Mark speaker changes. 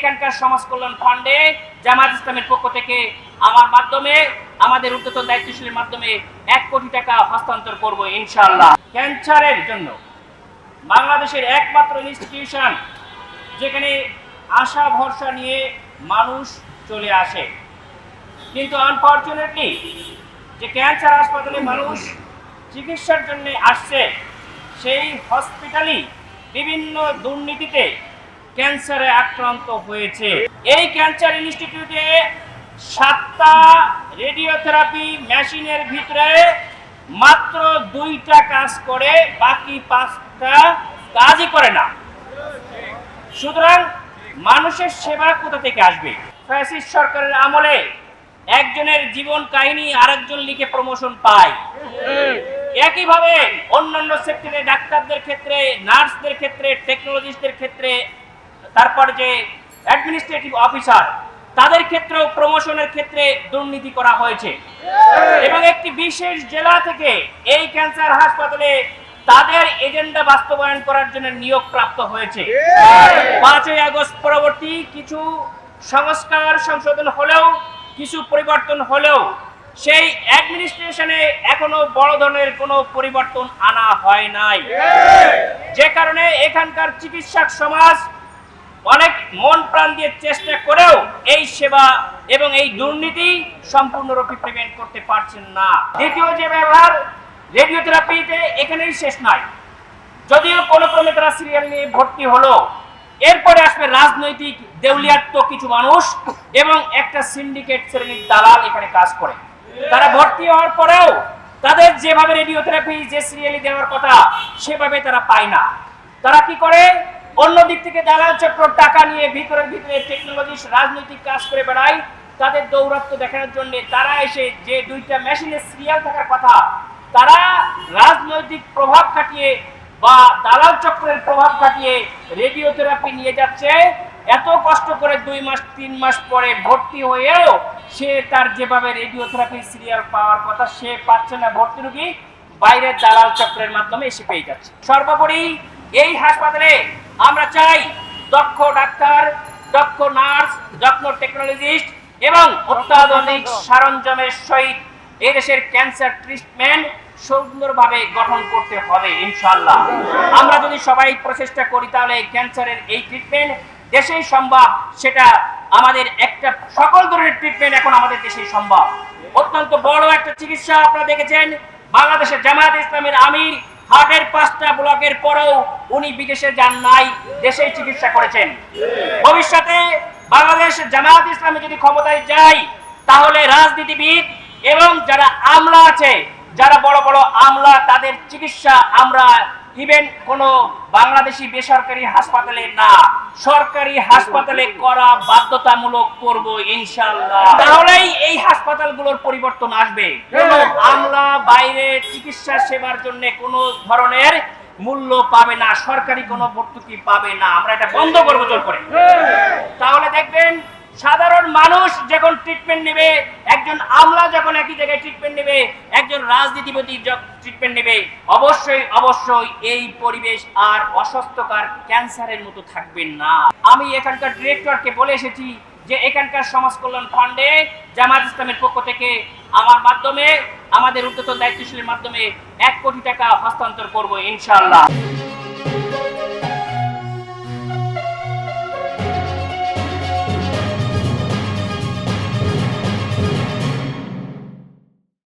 Speaker 1: এখানকার সমাজ কল্যাণ ফান্ডে জামাত ইসলামের পক্ষ থেকে আমার মাধ্যমে, আমাদের উদ্যতন দায়িত্বশীলের মাধ্যমে এক কোটি টাকা হস্তান্তর করব ইনশাআল্লাহ। ক্যান্সারের জন্য। বাংলাদেশের একমাত্র ইনস্টিটিউশন যেখানে আশা ভরসা নিয়ে মানুষ চলে আসে। কিন্তু আনফর্চুনেটলি যে ক্যান্সার হাসপাতালে মানুষ চিকিৎসার জন্য আসছে, সেই হসপিটালই বিভিন্ন দুর্নীতিতে ক্যান্সারে আক্রান্ত হয়েছে। এই ক্যান্সার ইনস্টিটিউটে সাতটা রেডিওথেরাপি মেশিনের ভিতরে মাত্র দুইটা কাজ করে, বাকি পাঁচটা কাজই করে না। সুতরাং মানুষের সেবা কোথা থেকে আসবে? ফ্যাসিস সরকারের আমলে একজনের জীবন কাহিনী আরেকজন লিখে প্রমোশন পায়। একইভাবে অন্যান্য সেক্টরে ডাক্তারদের ক্ষেত্রে, নার্সদের ক্ষেত্রে টেকনোলজিস্টদের ক্ষেত্রে তারপর যে অ্যাডমিনিস্ট্রেটিভ অফিসার তাদের ক্ষেত্রেও প্রমোশনের ক্ষেত্রে দুর্নীতি করা হয়েছে। এবং একটি বিশেষ জেলা থেকে এই ক্যান্সার হাসপাতালে তাদের এজেন্ডা বাস্তবায়ন করার জন্য নিয়োগ প্রাপ্ত হয়েছে। পাঁচই আগস্ট পরবর্তী কিছু সংস্কার সংশোধন হলেও, কিছু পরিবর্তন হলেও, সেই অ্যাডমিনিস্ট্রেশনে এখনও বড় ধরনের কোনো পরিবর্তন আনা হয় নাই। যে কারণে এখানকার চিকিৎসক সমাজ অনেক মন প্রাণ দিয়ে চেষ্টা করেও এই সেবা এবং এই দুর্নীতি সম্পূর্ণরূপে প্রিভেন্ট করতে পারছেন না। দ্বিতীয় যে ব্যবহার রেডিওথেরাপিতে এখানেই শেষ নয়। যদিও কোনো ক্রমে তারা সিরিয়াল নিয়ে ভর্তি হলো। এরপরে আসবে রাজনৈতিক দেউলিয়াত্ম কিছু মানুষ এবং একটা সিন্ডিকেট শ্রেণির দালাল এখানে কাজ করে। তারা ভর্তি হওয়ার পরেও তাদের যেভাবে রেডিওথেরাপি যে সিরিয়ালি দেওয়ার কথা, সেভাবে তারা পায় না। তারা কি করে? অন্য দিক থেকে দালাল চক্র টাকা নিয়ে ভিতরের ভিতরে টেকনোলজি রাজনৈতিক কাজ করে বেড়ায়। তাদের দৌরাত্ম দেখানোর জন্য তারা এসে যে দুইটা মেশিনের সিরিয়াল থাকার কথা, তারা রাজনৈতিক প্রভাব খাটিয়ে বা দালাল চক্রের প্রভাব খাটিয়ে রেডিওথেরাপি নিয়ে যাচ্ছে। এত কষ্ট করে দুই মাস, তিন মাস পরে ভর্তি হয়েও সে তার যেভাবে রেডিওথেরাপি সিরিয়াল পাওয়ার কথা সে পাচ্ছে না ভর্তি রুগী, বাইরের দালাল চক্রের মাধ্যমে এসে পেয়ে যাচ্ছে। সর্বোপরি এই হাসপাতালে আমরা চাই দক্ষ ডাক্তার, দক্ষ নার্স, দক্ষ টেকনোলজিস্ট এবং অত্যাধুনিক সরঞ্জামের সহিত এই দেশের ক্যান্সার ট্রিটমেন্ট সুন্দরভাবে গঠন করতে হবে ইনশাল্লাহ আমরা যদি সবাই প্রচেষ্টা করি তাহলে ক্যান্সারের এই ট্রিটমেন্ট দেশেই সম্ভব, সেটা আমাদের একটা সকল ধরনের ট্রিটমেন্ট এখন আমাদের দেশেই সম্ভব। অত্যন্ত বড় একটা চিকিৎসা আপনারা দেখেছেন, বাংলাদেশের জামায়াত ইসলামের আমির হার্টের পাঁচটা ব্লকের পরেও উনি বিদেশে যান নাই, দেশেই চিকিৎসা করেছেন। ভবিষ্যতে বাংলাদেশ জামায়াত ইসলামী যদি ক্ষমতায় যায়, তাহলে রাজনীতিবিদ এবং যারা আমলা আছে, যারা বড় বড় আমলা, তাদের চিকিৎসা আমরা ইভেন কোন বাংলাদেশি বেসরকারি হাসপাতালে না। সরকারি হাসপাতালে করা বাধ্যতামূলক করব ইনশাআল্লাহ। তাহলেই এই হাসপাতালগুলোর পরিবর্তন আসবে। কোন আমলা বাইরে চিকিৎসা সেবার জন্য কোনো ধরনের মূল্য পাবে না সরকারি কোনো ভর্তুকি পাবে না। আমরা এটা বন্ধ করব জোর করে। তাহলে দেখবেন সাধারণ মানুষ যখন ট্রিটমেন্ট নেবে, একজন আমলা যখন একই জায়গায় ট্রিটমেন্ট নেবে, একজন রাজনীতিপতি ট্রিটমেন্ট নেবে, অবশ্যই অবশ্যই এই পরিবেশ আর অস্বাস্থ্যকর ক্যান্সারের মতো থাকবে না। আমি এখানকার ডিরেক্টরকে বলে এসেছি যে এখানকার সমাজ কল্যাণ ফান্ডে জামাত ইসলামের পক্ষ থেকে আমার মাধ্যমে, আমাদের উদ্যতন দায়িত্বশীলের মাধ্যমে এক কোটি টাকা হস্তান্তর করব ইনশাআল্লাহ।